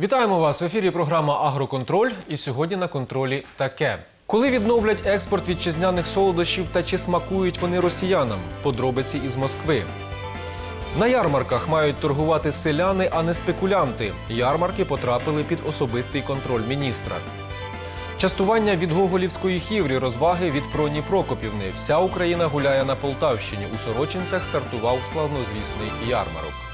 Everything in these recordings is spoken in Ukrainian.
Вітаємо вас в ефірі. Програма Агроконтроль. І сьогодні на контролі таке. Коли відновлять експорт вітчизняних солодощів та чи смакують вони росіянам? Подробиці із Москви. На ярмарках мають торгувати селяни, а не спекулянти. Ярмарки потрапили під особистий контроль міністра. Частування від Гоголівської хіврі, розваги від Проні Прокопівни. Вся Україна гуляє на Полтавщині. У Сорочинцях стартував славнозвісний ярмарок.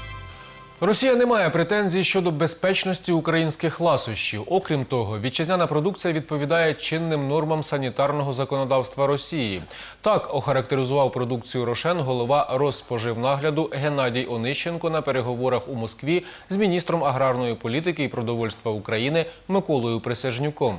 Росія не має претензій щодо безпечності українських ласощів. Окрім того, вітчизняна продукція відповідає чинним нормам санітарного законодавства Росії. Так охарактеризував продукцію Рошен голова Розспоживнагляду Геннадій Онищенко на переговорах у Москві з міністром аграрної політики і продовольства України Миколою Присяжнюком.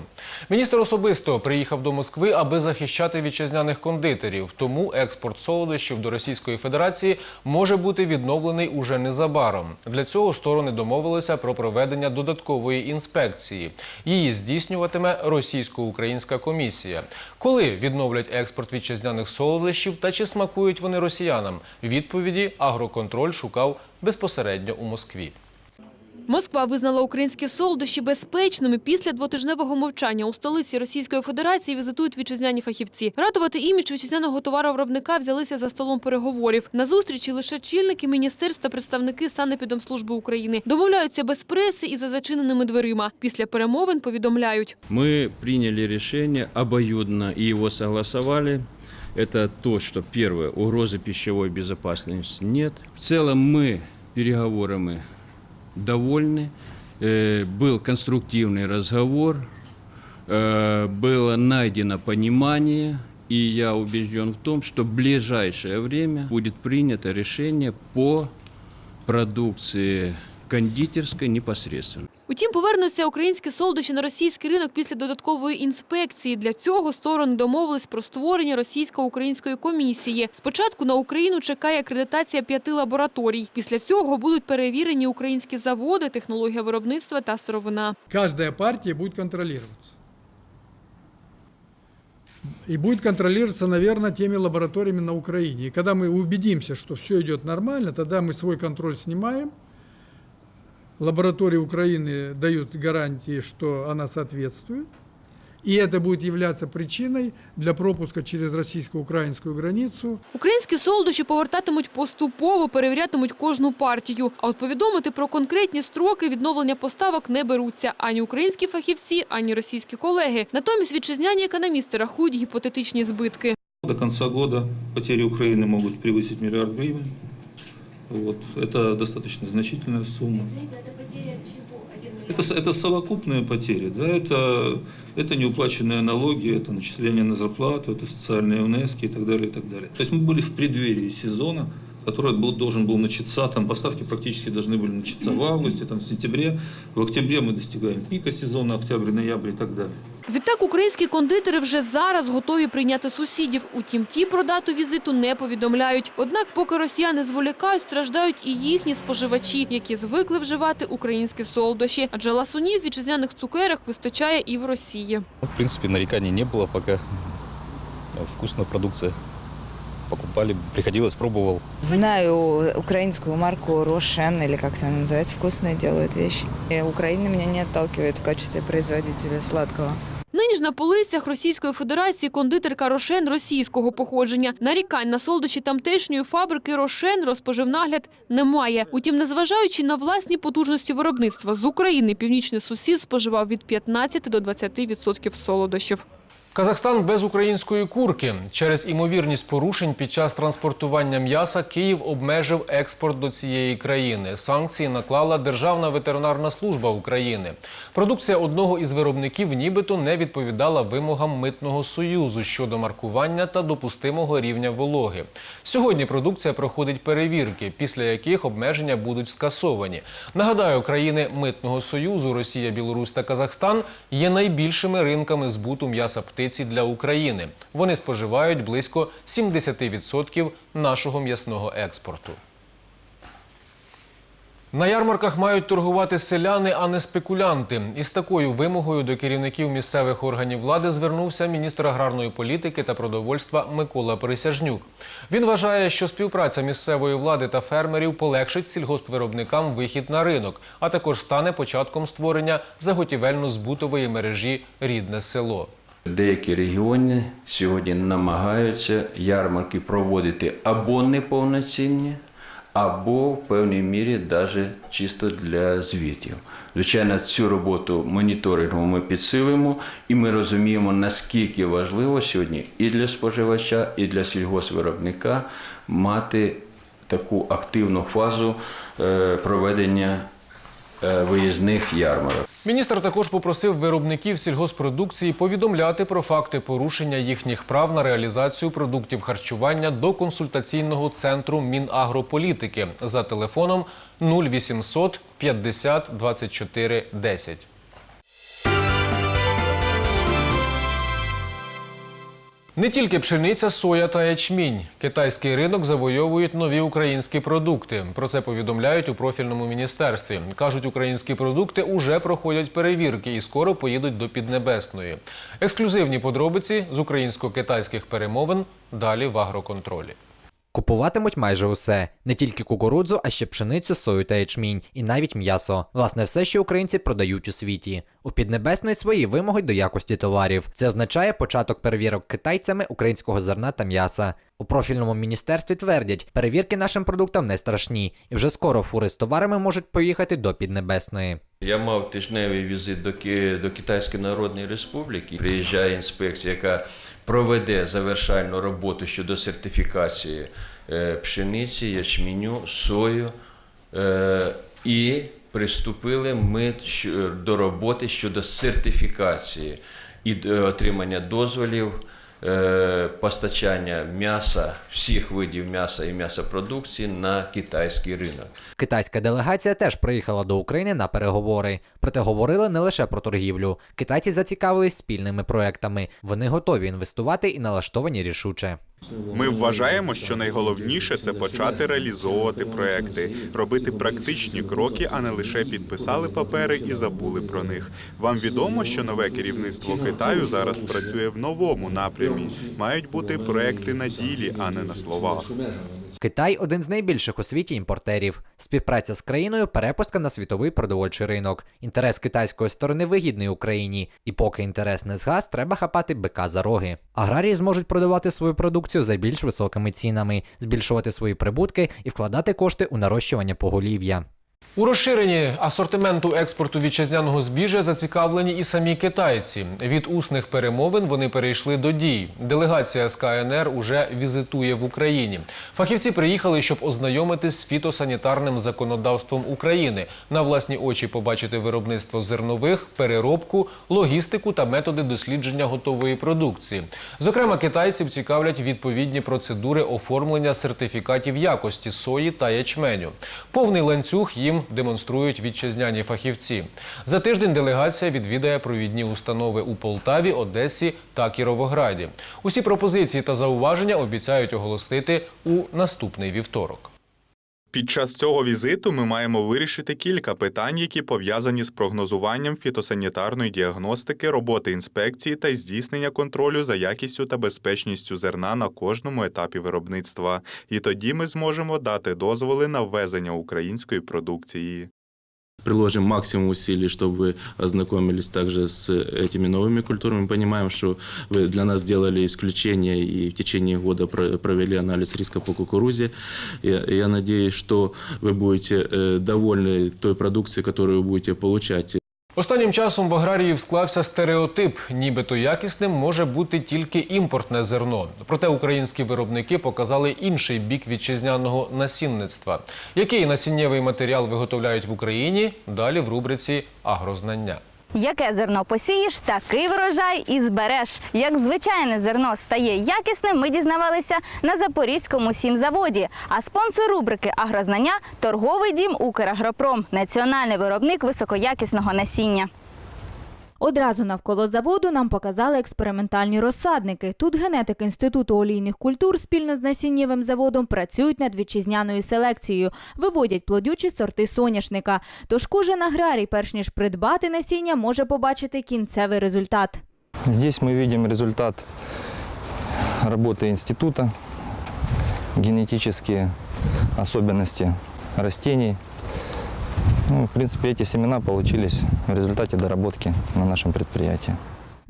Міністр особисто приїхав до Москви, аби захищати вітчизняних кондитерів. Тому експорт солодощів до Російської Федерації може бути відновлений уже незабаром. Для цього сторони домовилися про проведення додаткової інспекції. Її здійснюватиме російсько-українська комісія. Коли відновлять експорт вітчизняних солодощів та чи смакують вони росіянам? Відповіді агроконтроль шукав безпосередньо у Москві. Москва визнала українські солодощі безпечними після двотижневого мовчання. У столиці Російської Федерації візитують вітчизняні фахівці. Радувати імідж вітчизняного товаровиробника взялися за столом переговорів. На зустрічі лише чільники міністерств та представники Санепідемслужби України домовляються без преси і за зачиненими дверима. Після перемовин повідомляють. Мы приняли решение обоюдно и его согласовали. Это то, что первое, угрозы пищевой безопасности нет. В целом мы переговорами довольны. Э, Был конструктивный разговор, э, было найдено понимание, и я убежден в том, что в ближайшее время будет принято решение по продукции кондитерской непосредственно. Утім, повернуться українські солодощі на російський ринок після додаткової інспекції. Для цього сторони домовились про створення російсько-української комісії. Спочатку на Україну чекає акредитація п'яти лабораторій. Після цього будуть перевірені українські заводи, технологія виробництва та сировина. каждая партия будет контролироваться. И будет контролироваться, наверное, теми лабораториями на Украине. И когда мы убедимся, что все идет нормально, тогда мы свой контроль снимаем Лаборатории Украины дают гарантии, что она соответствует. И это будет являться причиной для пропуска через российско-украинскую границу Українські солодощі повертатимуть поступово, перевірятимуть кожну партію. А от повідомити про конкретні строки відновлення поставок не беруться ані українські фахівці, ані російські колеги. Натомість вітчизняні економісти рахують гіпотетичні збитки. До конца года потери Украины могут превысить миллиард гривен. Вот. Это достаточно значительная сумма. Это, с- это совокупные потери, да, это, это неуплаченные налоги, это начисление на зарплату, это социальные внески и так далее, и так далее. То есть мы были в преддверии сезона, который был, должен был начаться, там поставки практически должны были начаться в августе, там, в сентябре. В октябре мы достигаем пика сезона, октябрь, ноябрь и так далее. Відтак українські кондитери вже зараз готові прийняти сусідів. Утім, ті про дату візиту не повідомляють. Однак, поки росіяни зволікають, страждають і їхні споживачі, які звикли вживати українські солодощі. Адже ласунів вітчизняних цукерок вистачає і в Росії. Ну, В принципе, нареканий не было пока. Вкусная продукция. Покупали, приходилось, пробовал. Знаю украинскую марку Рошен, или как она называется, вкусные делают вещи. И Украина меня не отталкивает в качестве производителя сладкого. Нині ж на полицях Російської Федерації кондитерка Рошен російського походження. Нарікань на солодощі тамтешньої фабрики Рошен розпоживнагляд немає. Утім, незважаючи на власні потужності виробництва, з України північний сусід споживав від 15 до 20% відсотків солодощів. Казахстан без української курки. Через імовірність порушень під час транспортування м'яса Київ обмежив експорт до цієї країни. Санкції наклала Державна ветеринарна служба України. Продукція одного із виробників нібито не відповідала вимогам митного союзу щодо маркування та допустимого рівня вологи. Сьогодні продукція проходить перевірки, після яких обмеження будуть скасовані. Нагадаю, країни митного союзу Росія, Білорусь та Казахстан є найбільшими ринками збуту м'яса птиці для України. Вони споживають близько 70% нашого м'ясного експорту. На ярмарках мають торгувати селяни, а не спекулянти. Із такою вимогою до керівників місцевих органів влади звернувся міністр аграрної політики та продовольства Микола Присяжнюк. Він вважає, що співпраця місцевої влади та фермерів полегшить сільгоспвиробникам вихід на ринок, а також стане початком створення заготівельно-збутової мережі Рідне село. Деякі регіони сьогодні намагаються ярмарки проводити або неповноцінні, або в певній мірі навіть чисто для звітів. Звичайно, цю роботу моніторингу ми підсилимо, і ми розуміємо, наскільки важливо сьогодні і для споживача, і для сільгоспвиробника мати таку активну фазу е, проведення е, виїзних ярмарок. Міністр також попросив виробників сільгоспродукції повідомляти про факти порушення їхніх прав на реалізацію продуктів харчування до консультаційного центру Мінагрополітики за телефоном 0800 50 24 10. Не тільки пшениця, соя та ячмінь. Китайський ринок завойовують нові українські продукти. Про це повідомляють у профільному міністерстві. Кажуть, українські продукти уже проходять перевірки і скоро поїдуть до Піднебесної. Ексклюзивні подробиці з українсько-китайських перемовин далі в агроконтролі. Купуватимуть майже усе не тільки кукурудзу, а ще пшеницю, сою та ячмінь, і навіть м'ясо. Власне, все, що українці продають у світі. У Піднебесної свої вимоги до якості товарів. Це означає початок перевірок китайцями українського зерна та м'яса. У профільному міністерстві твердять, перевірки нашим продуктам не страшні, і вже скоро фури з товарами можуть поїхати до Піднебесної. Я мав тижневий візит до, до Китайської Народної Республіки. Приїжджає інспекція, яка проведе завершальну роботу щодо сертифікації е, пшениці, ячменю, сою. Е, і приступили ми до роботи щодо сертифікації і отримання дозволів. Е, Постачання м'яса, всіх видів м'яса і м'ясопродукції на китайський ринок. Китайська делегація теж приїхала до України на переговори. Проте говорили не лише про торгівлю. Китайці зацікавились спільними проектами. Вони готові інвестувати і налаштовані рішуче. Ми вважаємо, що найголовніше це почати реалізовувати проекти, робити практичні кроки, а не лише підписали папери і забули про них. Вам відомо, що нове керівництво Китаю зараз працює в новому напрямі. Мають бути проекти на ділі, а не на словах. Китай один з найбільших у світі імпортерів. Співпраця з країною перепустка на світовий продовольчий ринок. Інтерес китайської сторони вигідний Україні, і поки інтерес не згас, треба хапати бика за роги. Аграрії зможуть продавати свою продукцію за більш високими цінами, збільшувати свої прибутки і вкладати кошти у нарощування поголів'я. У розширенні асортименту експорту вітчизняного збіжжя зацікавлені і самі китайці. Від усних перемовин вони перейшли до дій. Делегація з КНР уже візитує в Україні. Фахівці приїхали, щоб ознайомитись з фітосанітарним законодавством України, на власні очі побачити виробництво зернових, переробку, логістику та методи дослідження готової продукції. Зокрема, китайців цікавлять відповідні процедури оформлення сертифікатів якості сої та ячменю. Повний ланцюг їм демонструють вітчизняні фахівці. За тиждень делегація відвідає провідні установи у Полтаві, Одесі та Кіровограді. Усі пропозиції та зауваження обіцяють оголосити у наступний вівторок. Під час цього візиту ми маємо вирішити кілька питань, які пов'язані з прогнозуванням фітосанітарної діагностики, роботи інспекції та здійснення контролю за якістю та безпечністю зерна на кожному етапі виробництва. І тоді ми зможемо дати дозволи на ввезення української продукції. приложим максимум усилий, чтобы вы ознакомились также с этими новыми культурами. Мы понимаем, что вы для нас сделали исключение и в течение года про- провели анализ риска по кукурузе. Я, я надеюсь, что вы будете э, довольны той продукцией, которую вы будете получать. Останнім часом в аграріїв склався стереотип, нібито якісним може бути тільки імпортне зерно. Проте українські виробники показали інший бік вітчизняного насінництва. Який насіннєвий матеріал виготовляють в Україні? Далі в рубриці Агрознання. Яке зерно посієш, такий врожай і збереш. Як звичайне зерно стає якісним, ми дізнавалися на Запорізькому сімзаводі. А спонсор рубрики Агрознання торговий дім Украгропром, національний виробник високоякісного насіння. Одразу навколо заводу нам показали експериментальні розсадники. Тут генетики Інституту олійних культур спільно з насіннєвим заводом працюють над вітчизняною селекцією, виводять плодючі сорти соняшника. Тож кожен аграрій, перш ніж придбати насіння, може побачити кінцевий результат. Здесь мы видим результат работы института, генетические особенности растений. Ну, в принципе, эти семена получились в результате доработки на нашем предприятии.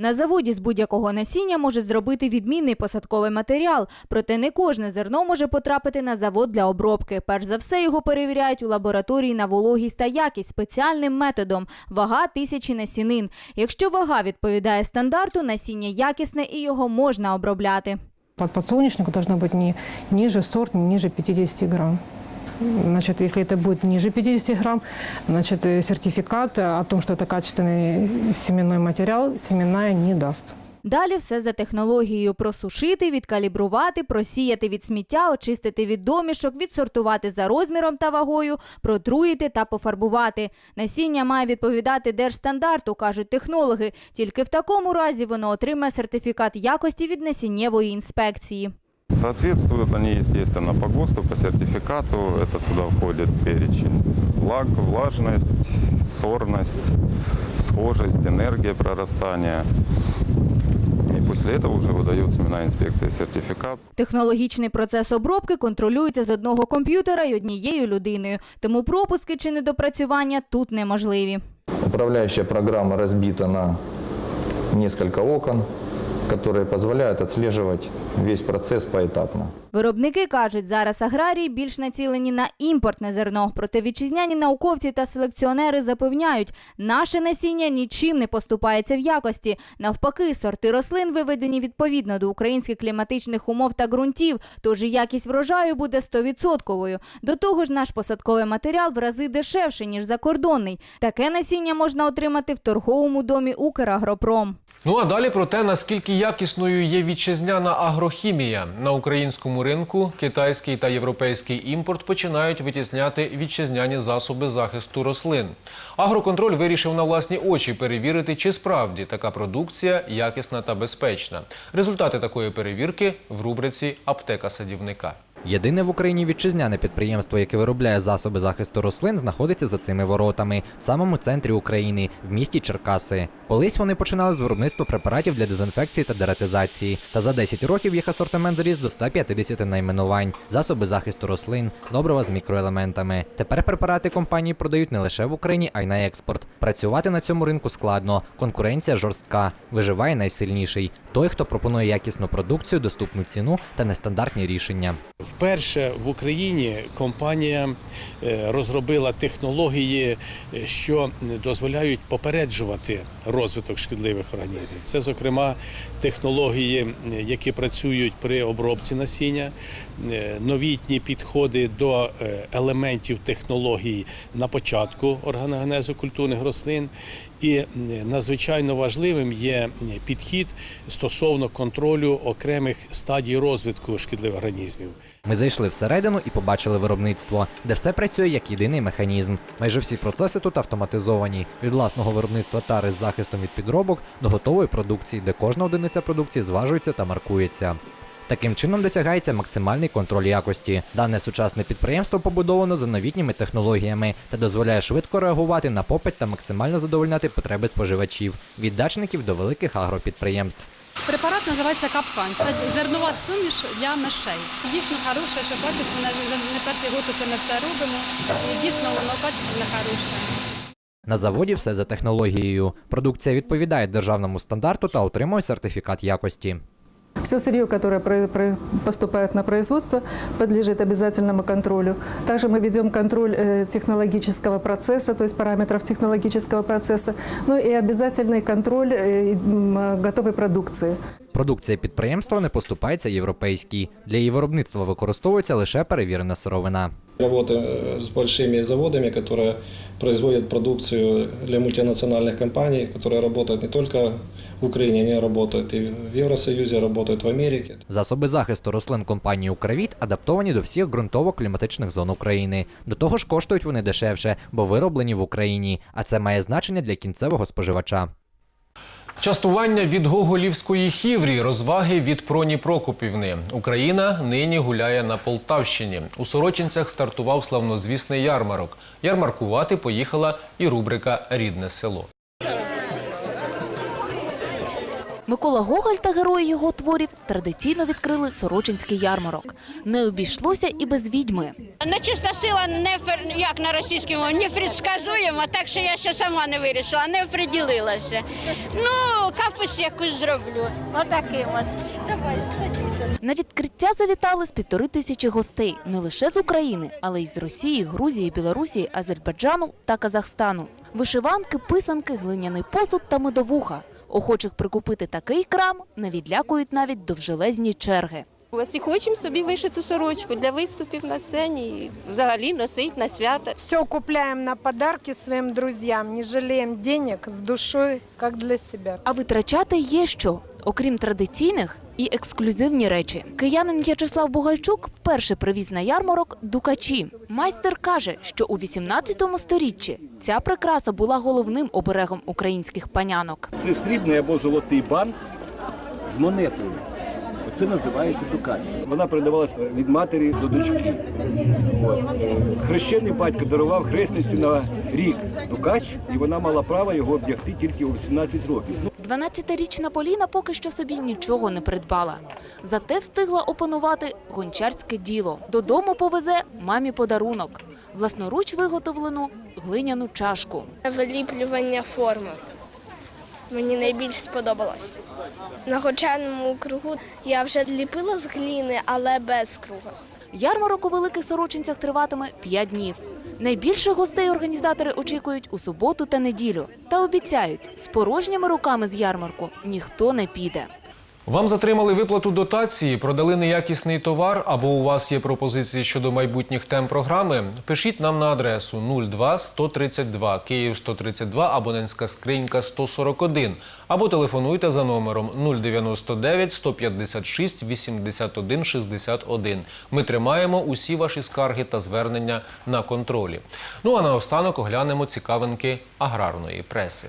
На заводі з будь-якого насіння може зробити відмінний посадковий матеріал, проте не кожне зерно може потрапити на завод для обробки. Перш за все його перевіряють у лабораторії на вологість та якість спеціальним методом – вага тисячі насінин. Якщо вага відповідає стандарту, насіння якісне і його можна обробляти. Под подсолнечнику должно быть не ниже сорт, не ниже 50 грамм. Значит, если это будет ниже 50 грамм, значит, э, сертификат о том, что это качественный семенной материал, семена не даст. Далі все за технологією – просушити, відкалібрувати, просіяти від сміття, очистити від домішок, відсортувати за розміром та вагою, протруїти та пофарбувати. Насіння має відповідати держстандарту, кажуть технологи. Тільки в такому разі воно отримає сертифікат якості від насіннєвої інспекції. Соответствуют они, естественно, по ГОСТу, по сертификату. Это туда входит перечень влаг, влажность, сорность, схожесть, энергия прорастания. И после этого уже выдает семена инспекции сертификат. Технологічний процес обробки контролюється з одного комп'ютера і однією людиною, тому пропуски чи недопрацювання тут неможливі. Управляющая программа разбита на несколько окон, которые позволяют отслеживать весь процесс поэтапно. Виробники кажуть, зараз аграрії більш націлені на імпортне зерно. Проте вітчизняні науковці та селекціонери запевняють, наше насіння нічим не поступається в якості. Навпаки, сорти рослин виведені відповідно до українських кліматичних умов та ґрунтів, тож і якість врожаю буде 100%. До того ж, наш посадковий матеріал в рази дешевший, ніж закордонний. Таке насіння можна отримати в торговому домі Украгропром. Ну а далі про те, наскільки якісною є вітчизняна агрохімія. На українському ринку китайський та європейський імпорт починають витісняти вітчизняні засоби захисту рослин. Агроконтроль вирішив на власні очі перевірити, чи справді така продукція якісна та безпечна. Результати такої перевірки в рубриці Аптека садівника. Єдине в Україні вітчизняне підприємство, яке виробляє засоби захисту рослин, знаходиться за цими воротами, в самому центрі України, в місті Черкаси. Колись вони починали з виробництва препаратів для дезінфекції та дератизації. Та за 10 років їх асортимент зріс до 150 найменувань, засоби захисту рослин, добрива з мікроелементами. Тепер препарати компанії продають не лише в Україні, а й на експорт. Працювати на цьому ринку складно. Конкуренція жорстка. Виживає найсильніший той, хто пропонує якісну продукцію, доступну ціну та нестандартні рішення. Вперше в Україні компанія е, розробила технології, е, що дозволяють попереджувати розвиток шкідливих організмів. Це, зокрема, технології, е, які працюють при обробці насіння, е, новітні підходи до е, елементів технологій на початку органогенезу культурних рослин. І надзвичайно важливим є підхід стосовно контролю окремих стадій розвитку шкідливих організмів. Ми зайшли всередину і побачили виробництво, де все працює як єдиний механізм. Майже всі процеси тут автоматизовані від власного виробництва тари з захистом від підробок до готової продукції, де кожна одиниця продукції зважується та маркується. Таким чином досягається максимальний контроль якості. Дане сучасне підприємство побудовано за новітніми технологіями та дозволяє швидко реагувати на попит та максимально задовольняти потреби споживачів від дачників до великих агропідприємств. Препарат називається капкан. Це зернова суміш для мишей. Дійсно хороше, що качественно, не перший год це ми все робимо. І дійсно воно качественно хороше. На заводі все за технологією. Продукція відповідає державному стандарту та отримує сертифікат якості. Все сырье, которое про- про- поступает на производство, подлежит обязательному контролю. Также мы ведем контроль э, технологического процесса, то есть параметров технологического процесса, ну и обязательный контроль э, м, готовой продукции. Продукція підприємства не поступається європейській. Для її виробництва використовується лише перевірена сировина. Работаем э, с большими заводами, которые производят продукцию для мультинациональных компаний, которые работают не только в Украине, они работают и в Евросоюзе, работают в Америке. Засоби захисту рослин компанії Укравіт адаптовані до всіх ґрунтово-кліматичних зон України. До того ж, коштують вони дешевше, бо вироблені в Україні, а це має значення для кінцевого споживача. Частування від Гоголівської хіврі, розваги від Проні Прокопівни. Україна нині гуляє на Полтавщині. У Сорочинцях стартував славнозвісний ярмарок. Ярмаркувати поїхала і рубрика Рідне село. Микола Гоголь та герої його творів традиційно відкрили Сорочинський ярмарок. Не обійшлося і без відьми. Нечиста сила не пер- як на російській мові, не предсказуємо, так що я ще сама не вирішила, не оприділилася. Ну, капусь якусь зроблю. Отаким от. Давай, садися. На відкриття завітали з півтори тисячі гостей не лише з України, але й з Росії, Грузії, Білорусі, Азербайджану та Казахстану. Вишиванки, писанки, глиняний посуд та медовуха. Охочих прикупити такий крам не відлякують навіть довжелезні черги. Власні хочемо собі вишиту сорочку для виступів на сцені і взагалі носить на свята. Все купляємо на подарки своїм друзям, не жаліємо денег з душою, як для себе. А витрачати є що, окрім традиційних і ексклюзивні речі. Киянин В'ячеслав Бугайчук вперше привіз на ярмарок дукачі. Майстер каже, що у 18 сторіччі ця прикраса була головним оберегом українських панянок. Це срібний або золотий банк з монетою. Це називається дукат. Вона передавалася від матері до дочки. От. Хрещений батько дарував хресниці на рік дукач, і вона мала право його вдягти тільки у 18 років. 12-річна Поліна поки що собі нічого не придбала. Зате встигла опанувати гончарське діло. Додому повезе мамі подарунок – власноруч виготовлену глиняну чашку. Виліплювання форми. Мені найбільш сподобалось. На гончарному кругу я вже ліпила з гліни, але без круга. Ярмарок у Великих Сорочинцях триватиме 5 днів. Найбільше гостей організатори очікують у суботу та неділю. Та обіцяють, з порожніми руками з ярмарку ніхто не піде. Вам затримали виплату дотації, продали неякісний товар або у вас є пропозиції щодо майбутніх тем програми? Пишіть нам на адресу 02 132 Київ 132 абонентська скринька 141 або телефонуйте за номером 099 156 81 61. Ми тримаємо усі ваші скарги та звернення на контролі. Ну а наостанок оглянемо цікавинки аграрної преси.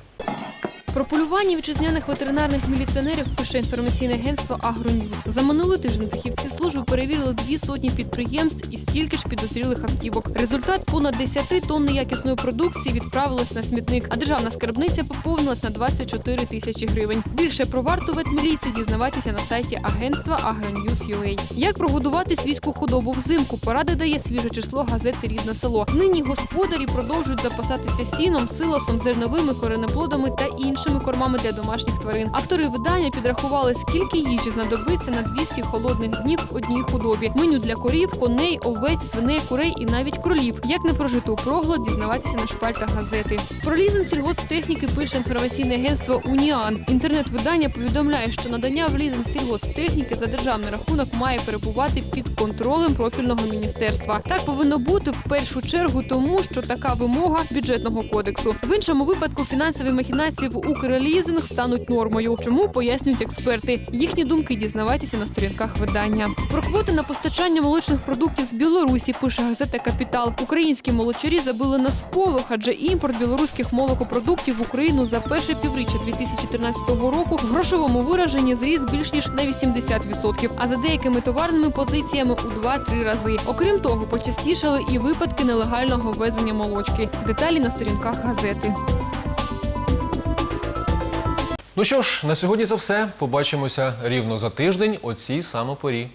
Про полювання вітчизняних ветеринарних міліціонерів пише інформаційне агентство «Агроньюз». За минулий тиждень фахівці служби перевірили дві сотні підприємств і стільки ж підозрілих автівок. Результат понад 10 тонн неякісної продукції відправилось на смітник, а державна скарбниця поповнилась на 24 тисячі гривень. Більше про варту ветміліції дізнавайтеся на сайті агентства «Агроньюз.UA». Як прогодувати свійську худобу взимку? Поради дає свіже число газети «Рідне село». Нині господарі продовжують запасатися сіном, силосом, зерновими коренеплодами та іншими кормами для домашніх тварин. Автори видання підрахували, скільки їжі знадобиться на 200 холодних днів одній худобі. Меню для корів, коней, овець, свиней, курей і навіть кролів. Як не прожити у проголод, дізнавайтеся на шпальтах газети. Про лізинг сільгосптехніки пише інформаційне агентство Уніан. Інтернет-видання повідомляє, що надання в лізинг сільгосптехніки за державний рахунок має перебувати під контролем профільного міністерства. Так повинно бути в першу чергу, тому що така вимога бюджетного кодексу. В іншому випадку фінансові махінації в Укрлізинг стануть нормою. Чому пояснюють експерти? Їхні думки дізнавайтеся на сторінках видання. Про квоти на постачання молочних продуктів з Білорусі пише газета Капітал. Українські молочарі забили на сполох, адже імпорт білоруських молокопродуктів в Україну за перше півріччя 2013 року в грошовому вираженні зріс більш ніж на 80%, а за деякими товарними позиціями у 2-3 рази. Окрім того, почастішали і випадки нелегального ввезення молочки. Деталі на сторінках газети. Ну що ж, на сьогодні це все. Побачимося рівно за тиждень о цій самопорі.